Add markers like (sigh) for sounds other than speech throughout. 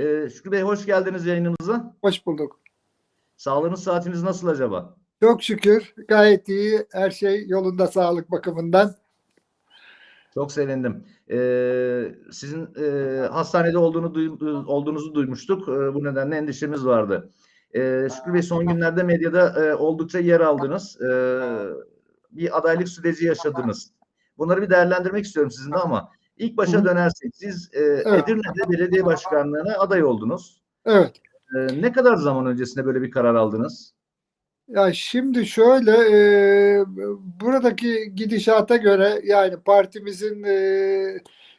Ee, Şükrü Bey hoş geldiniz yayınımıza. Hoş bulduk. Sağlığınız saatiniz nasıl acaba? Çok şükür gayet iyi. Her şey yolunda sağlık bakımından. Çok sevindim. Ee, sizin e, hastanede olduğunu duy- olduğunuzu duymuştuk. Ee, bu nedenle endişemiz vardı. Ee, Şükrü Bey son günlerde medyada e, oldukça yer aldınız. Ee, bir adaylık süreci yaşadınız. Bunları bir değerlendirmek istiyorum sizinle ama ilk başa Hı dönersek siz e, Edirne'de belediye başkanlığına aday oldunuz. Evet. Ee, ne kadar zaman öncesinde böyle bir karar aldınız? Ya şimdi şöyle e, buradaki gidişata göre yani partimizin e,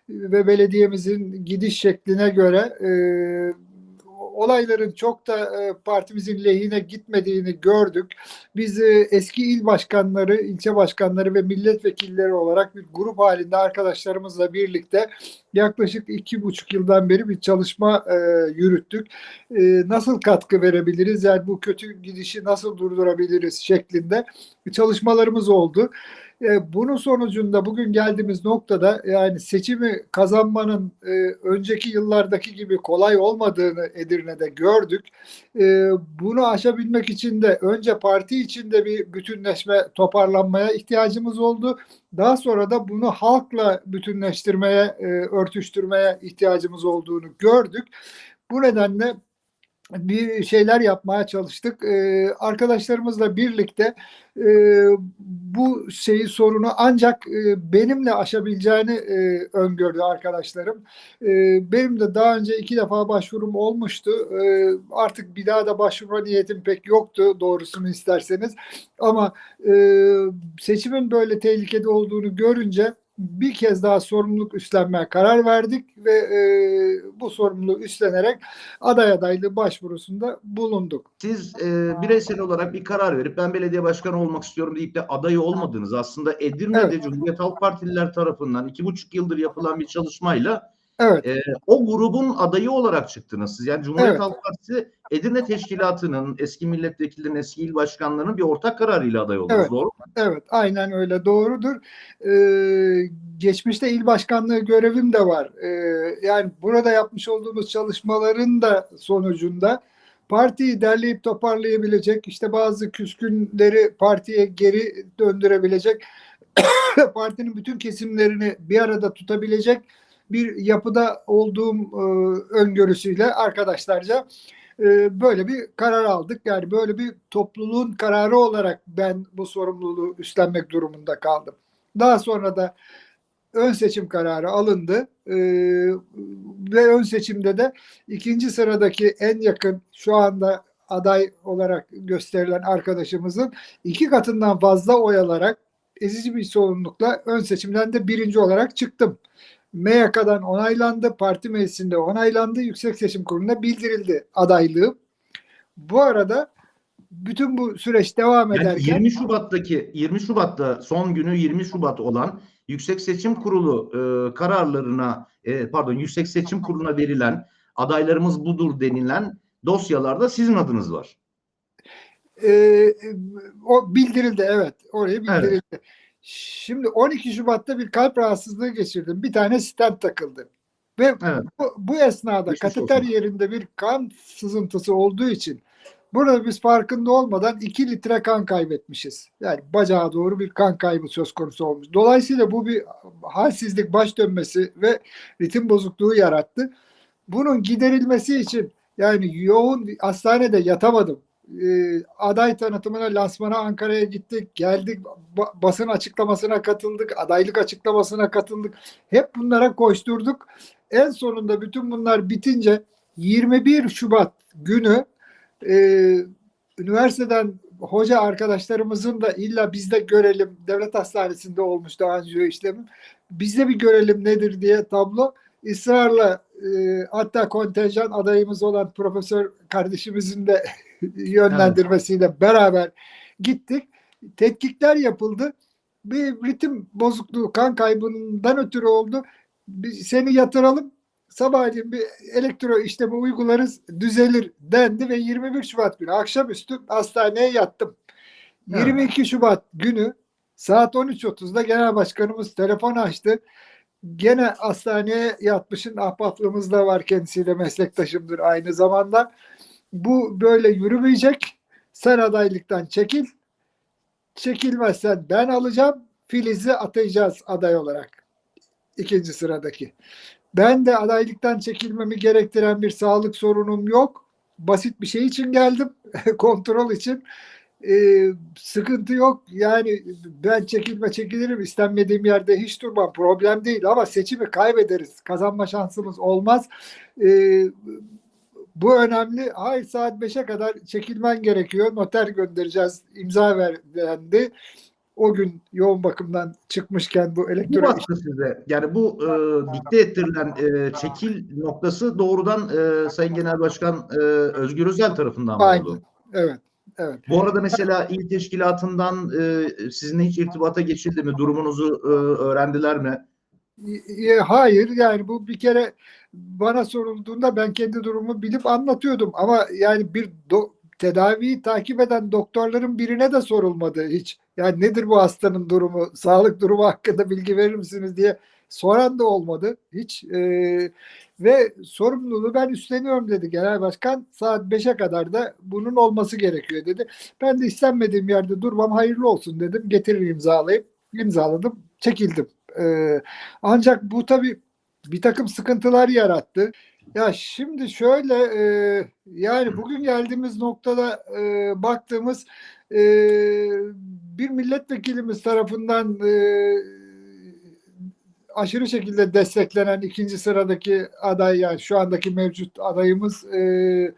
ve belediyemizin gidiş şekline göre e, olayların çok da e, partimizin lehine gitmediğini gördük. Biz e, eski il başkanları, ilçe başkanları ve milletvekilleri olarak bir grup halinde arkadaşlarımızla birlikte yaklaşık iki buçuk yıldan beri bir çalışma e, yürüttük. Nasıl katkı verebiliriz? Yani bu kötü gidişi nasıl durdurabiliriz şeklinde çalışmalarımız oldu. E, bunun sonucunda bugün geldiğimiz noktada yani seçimi kazanmanın e, önceki yıllardaki gibi kolay olmadığını Edirne'de gördük. E, bunu aşabilmek için de önce parti içinde bir bütünleşme, toparlanmaya ihtiyacımız oldu. Daha sonra da bunu halkla bütünleştirmeye, e, örtüştürmeye ihtiyacımız olduğunu gördük. Bu nedenle bir şeyler yapmaya çalıştık. Ee, arkadaşlarımızla birlikte e, bu şeyi sorunu ancak e, benimle aşabileceğini e, öngördü arkadaşlarım. E, benim de daha önce iki defa başvurum olmuştu. E, artık bir daha da başvurma niyetim pek yoktu doğrusunu isterseniz. Ama e, seçimin böyle tehlikede olduğunu görünce bir kez daha sorumluluk üstlenmeye karar verdik ve e, bu sorumluluğu üstlenerek aday adaylığı başvurusunda bulunduk. Siz e, bireysel olarak bir karar verip ben belediye başkanı olmak istiyorum deyip de adayı olmadınız. Aslında Edirne'de Evet. Cumhuriyet Halk Partililer tarafından iki buçuk yıldır yapılan bir çalışmayla Evet, e, o grubun adayı olarak çıktınız siz. Yani Cumhuriyet Evet. Halk Partisi Edirne Teşkilatı'nın eski milletvekillerinin, eski il başkanlarının bir ortak kararıyla aday oldunuz. Evet. Doğru mu? evet, aynen öyle doğrudur. Ee, geçmişte il başkanlığı görevim de var. Ee, yani burada yapmış olduğumuz çalışmaların da sonucunda partiyi derleyip toparlayabilecek, işte bazı küskünleri partiye geri döndürebilecek, (coughs) partinin bütün kesimlerini bir arada tutabilecek bir yapıda olduğum e, öngörüsüyle arkadaşlarca e, böyle bir karar aldık. Yani böyle bir topluluğun kararı olarak ben bu sorumluluğu üstlenmek durumunda kaldım. Daha sonra da ön seçim kararı alındı E, ve ön seçimde de ikinci sıradaki en yakın şu anda aday olarak gösterilen arkadaşımızın iki katından fazla oy alarak ezici bir çoğunlukla ön seçimden de birinci olarak çıktım. MYK'dan onaylandı, parti meclisinde onaylandı, Yüksek Seçim Kurulu'na bildirildi adaylığım. Bu arada bütün bu süreç devam Yani ederken 20 Şubat'taki 20 Şubat'ta son günü 20 Şubat olan Yüksek Seçim Kurulu e, kararlarına e, pardon Yüksek Seçim Kurulu'na verilen adaylarımız budur denilen dosyalarda sizin adınız var. e, o bildirildi evet oraya bildirildi. Şimdi 12 Şubat'ta bir kalp rahatsızlığı geçirdim. Bir tane stent takıldı. Ve Evet. bu, bu esnada Geçmiş kateter olsun. yerinde bir kan sızıntısı olduğu için burada biz farkında olmadan 2 litre kan kaybetmişiz. Yani bacağa doğru bir kan kaybı söz konusu olmuş. Dolayısıyla bu bir halsizlik, baş dönmesi ve ritim bozukluğu yarattı. Bunun giderilmesi için yani yoğun hastanede yatamadım. Ee, aday tanıtımına, lansmana Ankara'ya gittik, geldik, ba- basın açıklamasına katıldık, adaylık açıklamasına katıldık. Hep bunlara koşturduk. En sonunda bütün bunlar bitince 21 Şubat günü e, üniversiteden hoca arkadaşlarımızın da illa bizde görelim, devlet hastanesinde olmuştu anjiyo işlemim. Bizde bir görelim nedir diye tablo ısrarla e, hatta kontenjan adayımız olan profesör kardeşimizin de (laughs) yönlendirmesiyle beraber gittik. Tetkikler yapıldı. Bir ritim bozukluğu kan kaybından ötürü oldu. Biz seni yatıralım. Sabahleyin bir elektro işlemi uygularız düzelir dendi ve 21 Şubat günü akşamüstü hastaneye yattım. Evet. 22 Şubat günü saat 13.30'da genel başkanımız telefon açtı. gene hastaneye yatmışın ahbaplığımız da var kendisiyle meslektaşımdır aynı zamanda. Bu böyle yürümeyecek. Sen adaylıktan çekil. Çekilmezsen ben alacağım. Filiz'i atayacağız aday olarak. İkinci sıradaki. Ben de adaylıktan çekilmemi gerektiren bir sağlık sorunum yok. Basit bir şey için geldim. (laughs) Kontrol için. Ee, sıkıntı yok. Yani ben çekilme çekilirim. İstenmediğim yerde hiç durmam. Problem değil ama seçimi kaybederiz. Kazanma şansımız olmaz. Ee, bu önemli. Hayır saat 5'e kadar çekilmen gerekiyor. Noter göndereceğiz. İmza verdi. O gün yoğun bakımdan çıkmışken bu Bu elektronik baskı size yani bu e, dikte ettirilen e, çekil noktası doğrudan e, Sayın Genel Başkan e, Özgür Özel tarafından mı Aynen. oldu? Evet. Evet. Bu arada mesela il teşkilatından e, sizinle hiç irtibata geçildi mi? Durumunuzu e, öğrendiler mi? Y- Hayır yani bu bir kere bana sorulduğunda ben kendi durumumu bilip anlatıyordum ama yani bir do- tedaviyi takip eden doktorların birine de sorulmadı hiç. Yani nedir bu hastanın durumu, sağlık durumu hakkında bilgi verir misiniz diye soran da olmadı hiç. Ee, ve sorumluluğu ben üstleniyorum dedi genel başkan. Saat 5'e kadar da bunun olması gerekiyor dedi. Ben de istenmediğim yerde durmam hayırlı olsun dedim. Getirir imzalayıp imzaladım, çekildim. Ee, ancak bu tabii bir takım sıkıntılar yarattı. Ya şimdi şöyle e, yani bugün geldiğimiz noktada e, baktığımız e, bir milletvekilimiz tarafından e, aşırı şekilde desteklenen ikinci sıradaki aday yani şu andaki mevcut adayımız e,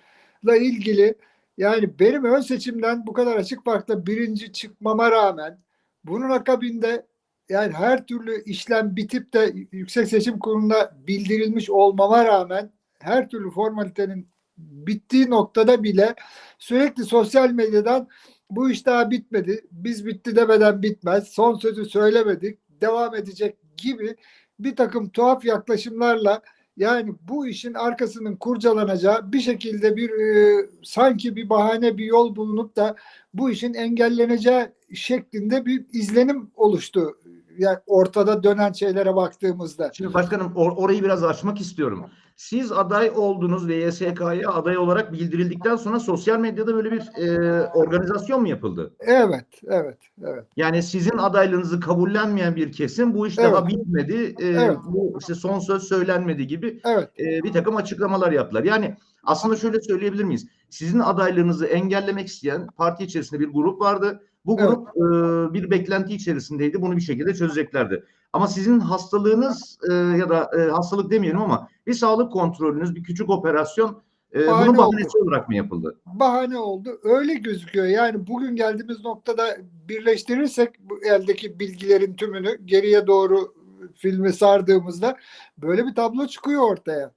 ilgili yani benim ön seçimden bu kadar açık farkla birinci çıkmama rağmen bunun akabinde yani her türlü işlem bitip de Yüksek Seçim Kurulu'na bildirilmiş olmama rağmen her türlü formalitenin bittiği noktada bile sürekli sosyal medyadan bu iş daha bitmedi. Biz bitti demeden bitmez. Son sözü söylemedik. Devam edecek gibi bir takım tuhaf yaklaşımlarla yani bu işin arkasının kurcalanacağı bir şekilde bir e, sanki bir bahane bir yol bulunup da bu işin engelleneceği şeklinde bir izlenim oluştu. Yani ortada dönen şeylere baktığımızda. Şimdi başkanım or- orayı biraz açmak istiyorum. Siz aday oldunuz ve YSK'ya aday olarak bildirildikten sonra sosyal medyada böyle bir e, organizasyon mu yapıldı? Evet, evet, evet. Yani sizin adaylığınızı kabullenmeyen bir kesim bu iş Evet. daha bitmedi, e, Evet. bu işte son söz söylenmedi gibi Evet, e, bir takım açıklamalar yaptılar. Yani aslında şöyle söyleyebilir miyiz? Sizin adaylığınızı engellemek isteyen parti içerisinde bir grup vardı. Bu Evet. grup e, bir beklenti içerisindeydi. Bunu bir şekilde çözeceklerdi. Ama sizin hastalığınız e, ya da e, hastalık demeyelim ama bir sağlık kontrolünüz, bir küçük operasyon e, Bahane oldu. bahanesi olarak mı yapıldı? bahane oldu. Öyle gözüküyor. Yani bugün geldiğimiz noktada birleştirirsek bu eldeki bilgilerin tümünü geriye doğru filmi sardığımızda böyle bir tablo çıkıyor ortaya.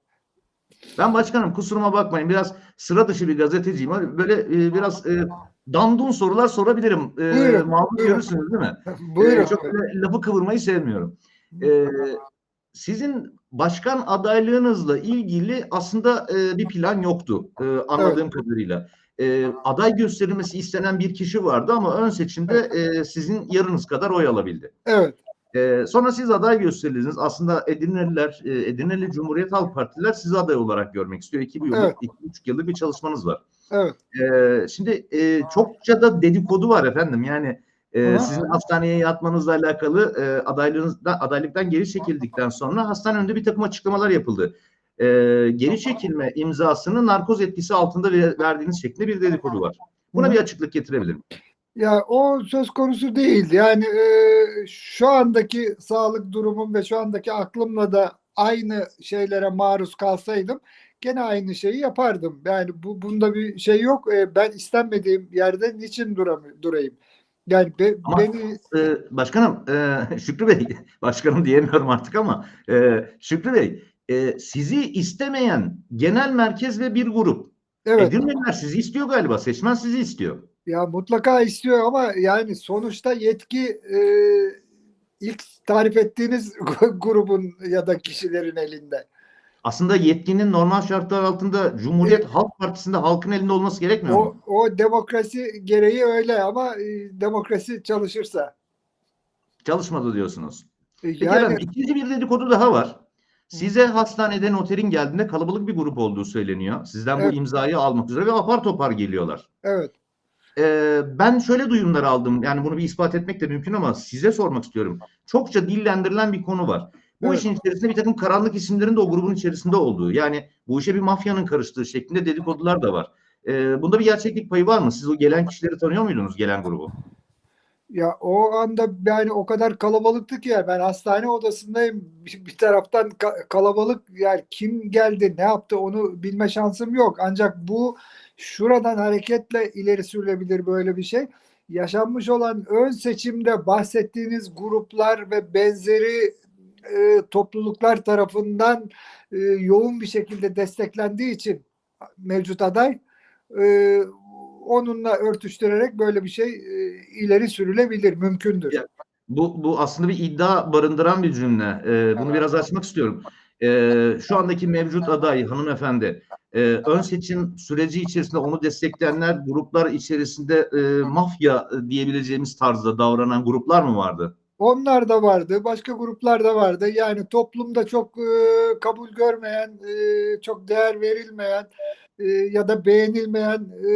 Ben başkanım kusuruma bakmayın biraz sıra dışı bir gazeteciyim. Böyle e, biraz e, dandun sorular sorabilirim. E, Buyurun, Mahmut buyurun. görürsünüz değil mi? Buyurun. Ee, çok böyle lafı kıvırmayı sevmiyorum. Ee, sizin başkan adaylığınızla ilgili aslında e, bir plan yoktu e, anladığım kadarıyla. E, aday gösterilmesi istenen bir kişi vardı ama ön seçimde e, sizin yarınız kadar oy alabildi. Evet, E, sonra siz aday gösterildiniz. Aslında Edirneliler, e, Edirneli Cumhuriyet Halk Partiler sizi aday olarak görmek istiyor. İki yıllık, Evet. iki buçuk yıllık bir çalışmanız var. evet. Ee, şimdi e, çokça da dedikodu var efendim. Yani e, sizin hastaneye yatmanızla alakalı e, adaylığınızda adaylıktan geri çekildikten sonra hastane önünde bir takım açıklamalar yapıldı. E, geri çekilme imzasını narkoz etkisi altında ver- verdiğiniz şeklinde bir dedikodu var. Buna bir açıklık getirebilir miyim? Ya o söz konusu değil. Yani e, şu andaki sağlık durumum ve şu andaki aklımla da aynı şeylere maruz kalsaydım gene aynı şeyi yapardım. Yani bu bunda bir şey yok. E, ben istenmediğim yerde niçin duram- durayım? Yani be- Ama- beni Ee, başkanım, e, (laughs) Şükrü Bey, (laughs) başkanım diyemiyorum artık ama e, Şükrü Bey, e, sizi istemeyen genel merkez ve bir grup. evet Edirneliler sizi istiyor galiba, seçmen sizi istiyor. Ya mutlaka istiyor ama yani sonuçta yetki e, ilk tarif ettiğiniz (laughs) grubun ya da kişilerin elinde. Aslında yetkinin normal şartlar altında Cumhuriyet Halk Partisi'nde halkın elinde olması gerekmiyor O, mu? o demokrasi gereği öyle ama e, demokrasi çalışırsa. Çalışmadı diyorsunuz. E, Peki yani efendim, ikinci bir dedikodu daha var. Size hastanede noterin geldiğinde kalabalık bir grup olduğu söyleniyor. Sizden Evet. bu imzayı almak üzere ve apar topar geliyorlar. evet. Ee, ben şöyle duyumlar aldım. Yani bunu bir ispat etmek de mümkün ama size sormak istiyorum. Çokça dillendirilen bir konu var. Bu Evet. işin içerisinde bir takım karanlık isimlerin de o grubun içerisinde olduğu. Yani bu işe bir mafyanın karıştığı şeklinde dedikodular da var. Ee, bunda bir gerçeklik payı var mı? Siz o gelen kişileri tanıyor muydunuz gelen grubu? Ya o anda yani o kadar kalabalıktı ki ya ben hastane odasındayım bir, taraftan ka- kalabalık yani kim geldi ne yaptı onu bilme şansım yok ancak bu şuradan hareketle ileri sürülebilir böyle bir şey yaşanmış olan ön seçimde bahsettiğiniz gruplar ve benzeri e, topluluklar tarafından e, yoğun bir şekilde desteklendiği için mevcut aday e, onunla örtüştürerek böyle bir şey e, ileri sürülebilir, mümkündür. Ya, Bu, bu aslında bir iddia barındıran bir cümle. Ee, bunu biraz açmak istiyorum. Ee, şu andaki mevcut aday hanımefendi e, ön seçim süreci içerisinde onu destekleyenler gruplar içerisinde e, mafya diyebileceğimiz tarzda davranan gruplar mı vardı? Onlar da vardı, başka gruplar da vardı. Yani toplumda çok e, kabul görmeyen, e, çok değer verilmeyen e, ya da beğenilmeyen e,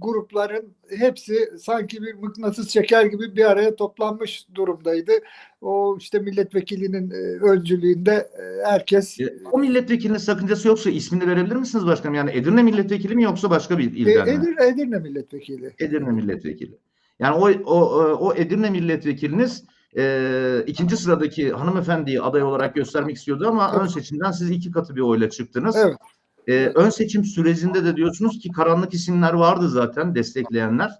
grupların hepsi sanki bir mıknatıs çeker gibi bir araya toplanmış durumdaydı. O işte milletvekilinin e, öncülüğünde e, herkes E, o milletvekilinin sakıncası yoksa ismini verebilir misiniz başkanım? Yani Edirne milletvekili mi yoksa başka bir e, ilden mi? Edirne, Edirne milletvekili. Edirne milletvekili. Yani o o o Edirne milletvekiliniz e, ikinci sıradaki hanımefendiyi aday olarak göstermek istiyordu ama Evet. ön seçimden siz iki katı bir oyla çıktınız. Evet. E, ön seçim sürecinde de diyorsunuz ki karanlık isimler vardı zaten destekleyenler.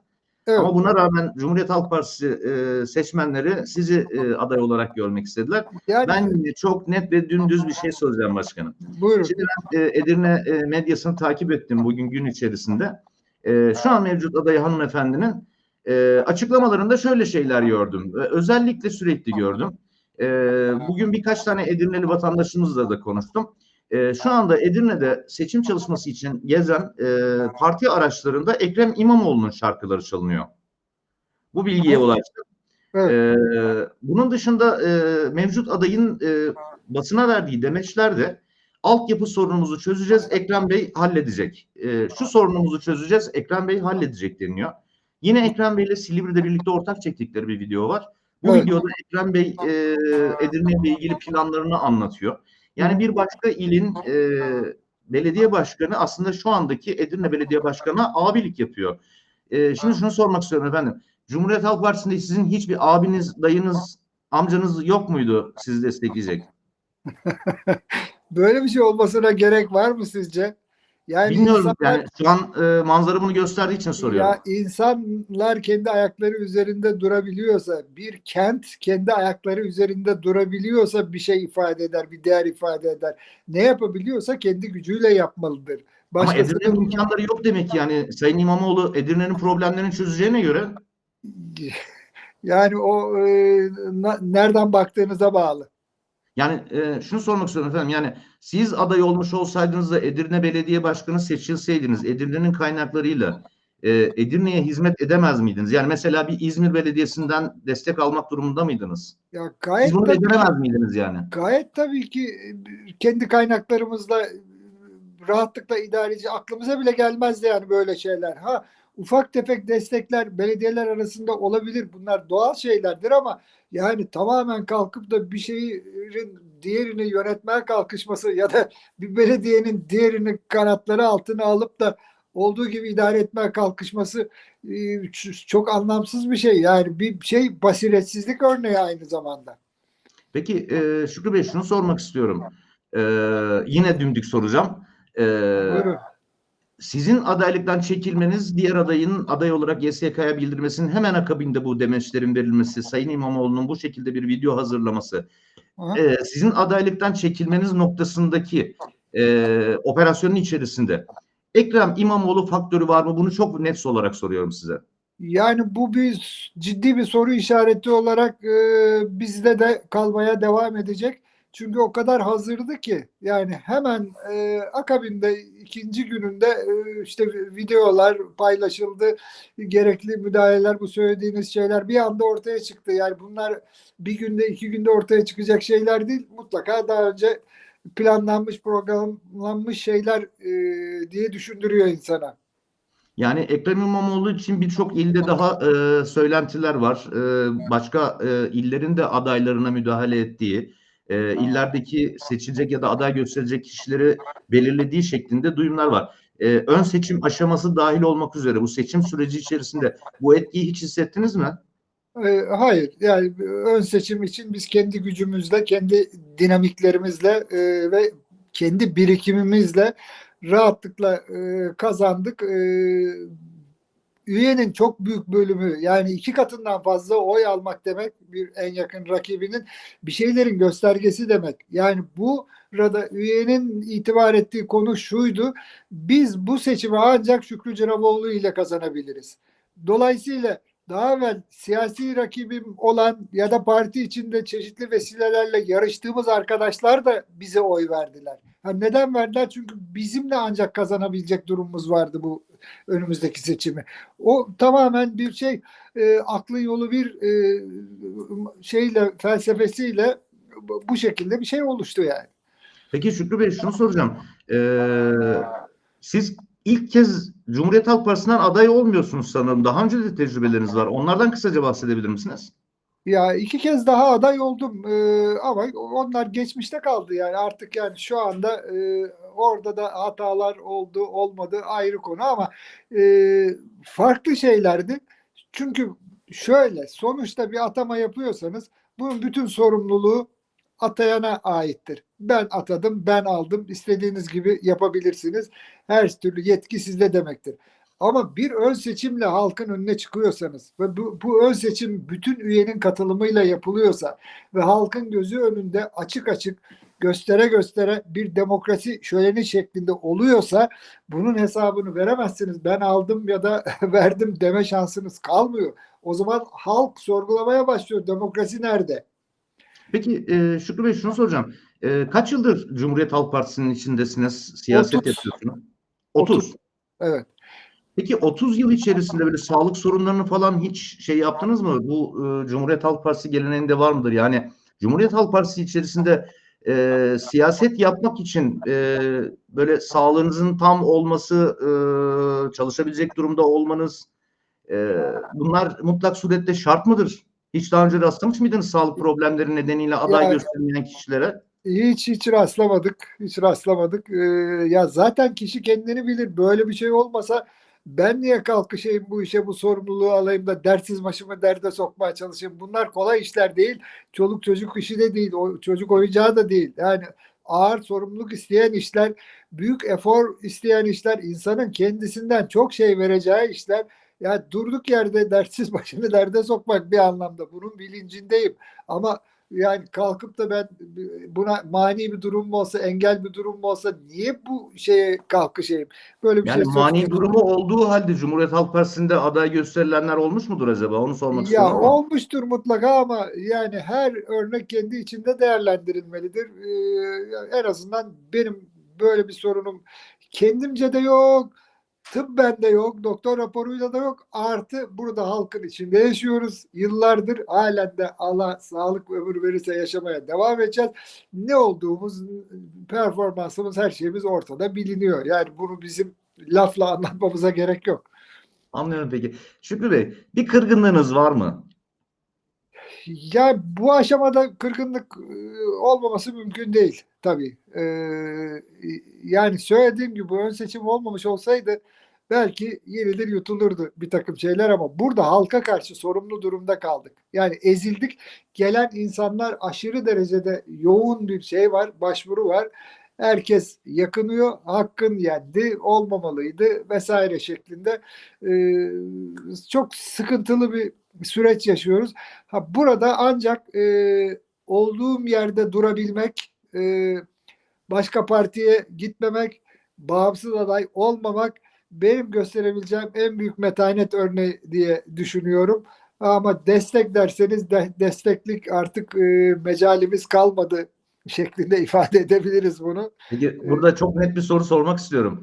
Evet. Ama buna rağmen Cumhuriyet Halk Partisi e, seçmenleri sizi e, aday olarak görmek istediler. Yani Ben çok net ve dümdüz bir şey soracağım başkanım. buyurun. Şimdi ben e, Edirne e, medyasını takip ettim bugün gün içerisinde. E, şu an mevcut adayı hanımefendinin e, açıklamalarında şöyle şeyler gördüm. E, özellikle sürekli gördüm. E, bugün birkaç tane Edirneli vatandaşımızla da konuştum. E, şu anda Edirne'de seçim çalışması için gezen e, parti araçlarında Ekrem İmamoğlu'nun şarkıları çalınıyor. Bu bilgiye ulaştım. Evet. E, bunun dışında e, mevcut adayın e, basına verdiği demeçlerde altyapı sorunumuzu çözeceğiz, Ekrem Bey halledecek. E, şu sorunumuzu çözeceğiz, Ekrem Bey halledecek deniliyor. Yine Ekrem Bey ile Silivri'de birlikte ortak çektikleri bir video var. Bu Evet. videoda Ekrem Bey e, Edirne ile ilgili planlarını anlatıyor. Yani bir başka ilin e, belediye başkanı aslında şu andaki Edirne Belediye Başkanı'na abilik yapıyor. E, şimdi şunu sormak istiyorum efendim. Cumhuriyet Halk Partisi'nde sizin hiçbir abiniz, dayınız, amcanız yok muydu sizi destekleyecek? (laughs) Böyle bir şey olmasına gerek var mı sizce? Yani Bilmiyorum insanlar, yani şu an e, manzara bunu gösterdiği için soruyorum. ya insanlar kendi ayakları üzerinde durabiliyorsa, bir kent kendi ayakları üzerinde durabiliyorsa bir şey ifade eder, bir değer ifade eder. Ne yapabiliyorsa kendi gücüyle yapmalıdır. Ama Başkasının Edirne'nin imkanları yok demek ki yani Sayın İmamoğlu Edirne'nin problemlerini çözeceğine göre (laughs) yani o e, na- nereden baktığınıza bağlı. Yani e, şunu sormak istiyorum efendim yani siz aday olmuş olsaydınız da Edirne Belediye Başkanı seçilseydiniz Edirne'nin kaynaklarıyla e, Edirne'ye hizmet edemez miydiniz? Yani mesela bir İzmir Belediyesi'nden destek almak durumunda mıydınız? Ya gayet Siz bunu tabii- beceremez miydiniz yani? Gayet tabii ki e, kendi kaynaklarımızla e, rahatlıkla idareci aklımıza bile gelmezdi yani böyle şeyler. Ha ufak tefek destekler belediyeler arasında olabilir. Bunlar doğal şeylerdir ama yani tamamen kalkıp da bir şeyin diğerini yönetmeye kalkışması ya da bir belediyenin diğerini kanatları altına alıp da olduğu gibi idare etmeye kalkışması e, çok anlamsız bir şey. Yani bir şey basiretsizlik örneği aynı zamanda. Peki e, Şükrü Bey şunu sormak istiyorum. E, yine dümdük soracağım. E, Buyurun. Sizin adaylıktan çekilmeniz diğer adayın aday olarak YSK'ya bildirmesinin hemen akabinde bu demeçlerin verilmesi, Sayın İmamoğlu'nun bu şekilde bir video hazırlaması, Aha. e, sizin adaylıktan çekilmeniz noktasındaki e, operasyonun içerisinde Ekrem İmamoğlu faktörü var mı? Bunu çok net olarak soruyorum size. Yani bu bir ciddi bir soru işareti olarak e, bizde de kalmaya devam edecek. Çünkü o kadar hazırdı ki yani hemen e, akabinde ikinci gününde e, işte videolar paylaşıldı. Gerekli müdahaleler bu söylediğiniz şeyler bir anda ortaya çıktı. Yani bunlar bir günde iki günde ortaya çıkacak şeyler değil. Mutlaka daha önce planlanmış programlanmış şeyler e, diye düşündürüyor insana. Yani Ekrem İmamoğlu için birçok ilde daha e, söylentiler var. E, başka e, illerin de adaylarına müdahale ettiği, e, illerdeki seçilecek ya da aday gösterecek kişileri belirlediği şeklinde duyumlar var. E, ön seçim aşaması dahil olmak üzere bu seçim süreci içerisinde bu etkiyi hiç hissettiniz mi? E, hayır yani ön seçim için biz kendi gücümüzle, kendi dinamiklerimizle e, ve kendi birikimimizle rahatlıkla e, kazandık. E, üyenin çok büyük bölümü yani iki katından fazla oy almak demek bir en yakın rakibinin bir şeylerin göstergesi demek. Yani bu burada üyenin itibar ettiği konu şuydu. Biz bu seçimi ancak Şükrü Cıravoğlu ile kazanabiliriz. Dolayısıyla daha evvel siyasi rakibim olan ya da parti içinde çeşitli vesilelerle yarıştığımız arkadaşlar da bize oy verdiler. Ha neden verdiler? Çünkü bizimle ancak kazanabilecek durumumuz vardı bu önümüzdeki seçimi. O tamamen bir şey e, aklın yolu bir e, şeyle felsefesiyle bu şekilde bir şey oluştu yani. Peki Şükrü Bey şunu soracağım. Ee, siz ilk kez Cumhuriyet Halk Partisi'nden aday olmuyorsunuz sanırım. Daha önce de tecrübeleriniz var. Onlardan kısaca bahsedebilir misiniz? Ya iki kez daha aday oldum ee, ama onlar geçmişte kaldı yani artık yani şu anda e, orada da hatalar oldu olmadı ayrı konu ama e, farklı şeylerdi. Çünkü şöyle sonuçta bir atama yapıyorsanız bunun bütün sorumluluğu atayana aittir. Ben atadım, ben aldım. İstediğiniz gibi yapabilirsiniz. Her türlü yetki sizde demektir. Ama bir ön seçimle halkın önüne çıkıyorsanız ve bu, bu ön seçim bütün üyenin katılımıyla yapılıyorsa ve halkın gözü önünde açık açık göstere göstere bir demokrasi şöleni şeklinde oluyorsa bunun hesabını veremezsiniz. Ben aldım ya da (laughs) verdim deme şansınız kalmıyor. O zaman halk sorgulamaya başlıyor. Demokrasi nerede? Peki e, Şükrü Bey şunu soracağım. E, kaç yıldır Cumhuriyet Halk Partisi'nin içindesiniz, siyaset 30. yapıyorsunuz? 30. Evet. Peki 30 yıl içerisinde böyle sağlık sorunlarını falan hiç şey yaptınız mı? Bu e, Cumhuriyet Halk Partisi geleneğinde var mıdır? Yani Cumhuriyet Halk Partisi içerisinde e, siyaset yapmak için e, böyle sağlığınızın tam olması, e, çalışabilecek durumda olmanız e, bunlar mutlak surette şart mıdır? Hiç daha önce rastlamış mıydınız sağlık problemleri nedeniyle aday Yani- gösterilmeyen kişilere? Hiç hiç rastlamadık. Hiç rastlamadık. Ee, ya zaten kişi kendini bilir. Böyle bir şey olmasa ben niye kalkışayım bu işe bu sorumluluğu alayım da dertsiz başımı derde sokmaya çalışayım. Bunlar kolay işler değil. Çoluk çocuk işi de değil. O çocuk oyuncağı da değil. Yani ağır sorumluluk isteyen işler, büyük efor isteyen işler, insanın kendisinden çok şey vereceği işler. Ya durduk yerde dertsiz başını derde sokmak bir anlamda. Bunun bilincindeyim. Ama yani kalkıp da ben buna mani bir durum mu olsa, engel bir durum mu olsa niye bu şeye kalkışayım? Böyle bir Yani şey mani durumu olduğu halde Cumhuriyet Halk Partisi'nde aday gösterilenler olmuş mudur acaba? Onu sormak Ya istiyorum ama. olmuştur mutlaka ama yani her örnek kendi içinde değerlendirilmelidir. Ee, en azından benim böyle bir sorunum kendimce de yok. Tıbben de yok, doktor raporuyla da yok. Artı burada halkın içinde yaşıyoruz. Yıllardır halen de Allah sağlık ömür verirse yaşamaya devam edeceğiz. Ne olduğumuz, performansımız, her şeyimiz ortada biliniyor. Yani bunu bizim lafla anlatmamıza gerek yok. Anlıyorum peki. Şükrü Bey, bir kırgınlığınız var mı? Ya bu aşamada kırgınlık e, olmaması mümkün değil tabii. Ee, yani söylediğim gibi ön seçim olmamış olsaydı belki yenilir yutulurdu bir takım şeyler ama burada halka karşı sorumlu durumda kaldık. Yani ezildik. Gelen insanlar aşırı derecede yoğun bir şey var, başvuru var. Herkes yakınıyor, hakkın yendi, olmamalıydı vesaire şeklinde Ee, çok sıkıntılı bir süreç yaşıyoruz. Ha, burada ancak e, olduğum yerde durabilmek, e, başka partiye gitmemek, bağımsız aday olmamak benim gösterebileceğim en büyük metanet örneği diye düşünüyorum. Ama destek derseniz de, desteklik artık e, mecalimiz kalmadı şeklinde (laughs) ifade edebiliriz bunu. Peki burada çok net bir soru sormak istiyorum.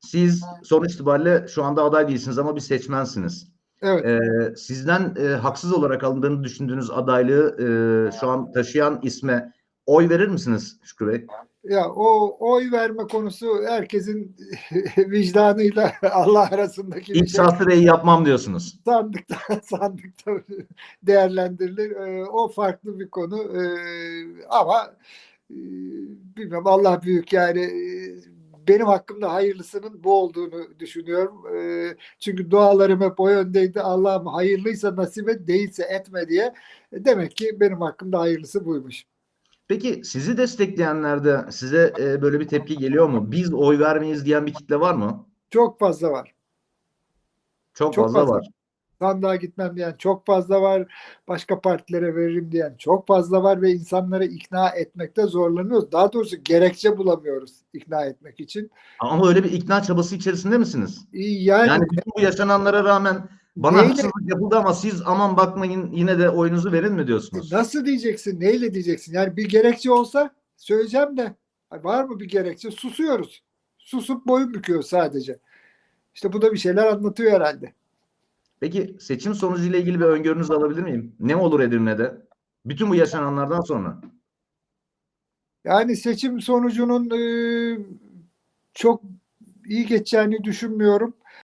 Siz sonuç itibariyle şu anda aday değilsiniz ama bir seçmensiniz. Evet. Ee, sizden e, haksız olarak alındığını düşündüğünüz adaylığı e, şu an taşıyan isme oy verir misiniz Şükrü Bey? Ya o oy verme konusu herkesin (laughs) vicdanıyla (laughs) Allah arasındaki bir şey. İhsası reyi yapmam diyorsunuz. sandıkta (laughs) sandıkta değerlendirilir. O farklı bir konu. Ama e, bilmem Allah büyük yani e, benim hakkımda hayırlısının bu olduğunu düşünüyorum. Ee, çünkü dualarım hep o yöndeydi. Allah'ım hayırlıysa nasip et, değilse etme diye. Demek ki benim hakkımda hayırlısı buymuş. Peki sizi destekleyenlerde size e, böyle bir tepki geliyor mu? Biz oy vermeyiz diyen bir kitle var mı? Çok fazla var. Çok, Çok fazla, fazla. var. Sandığa gitmem diyen çok fazla var. Başka partilere veririm diyen çok fazla var ve insanları ikna etmekte zorlanıyoruz. Daha doğrusu gerekçe bulamıyoruz ikna etmek için. Ama öyle bir ikna çabası içerisinde misiniz? Yani, Yani bütün bu yaşananlara rağmen bana Neyle- haksızlık yapıldı ama siz aman bakmayın yine de oyunuzu verin mi diyorsunuz? nasıl diyeceksin? Neyle diyeceksin? Yani bir gerekçe olsa söyleyeceğim de var mı bir gerekçe? Susuyoruz. Susup boyun büküyoruz sadece. İşte bu da bir şeyler anlatıyor herhalde. Peki seçim sonucuyla ilgili bir öngörünüzü alabilir miyim? Ne olur Edirne'de? Bütün bu yaşananlardan sonra. Yani seçim sonucunun e, çok iyi geçeceğini düşünmüyorum.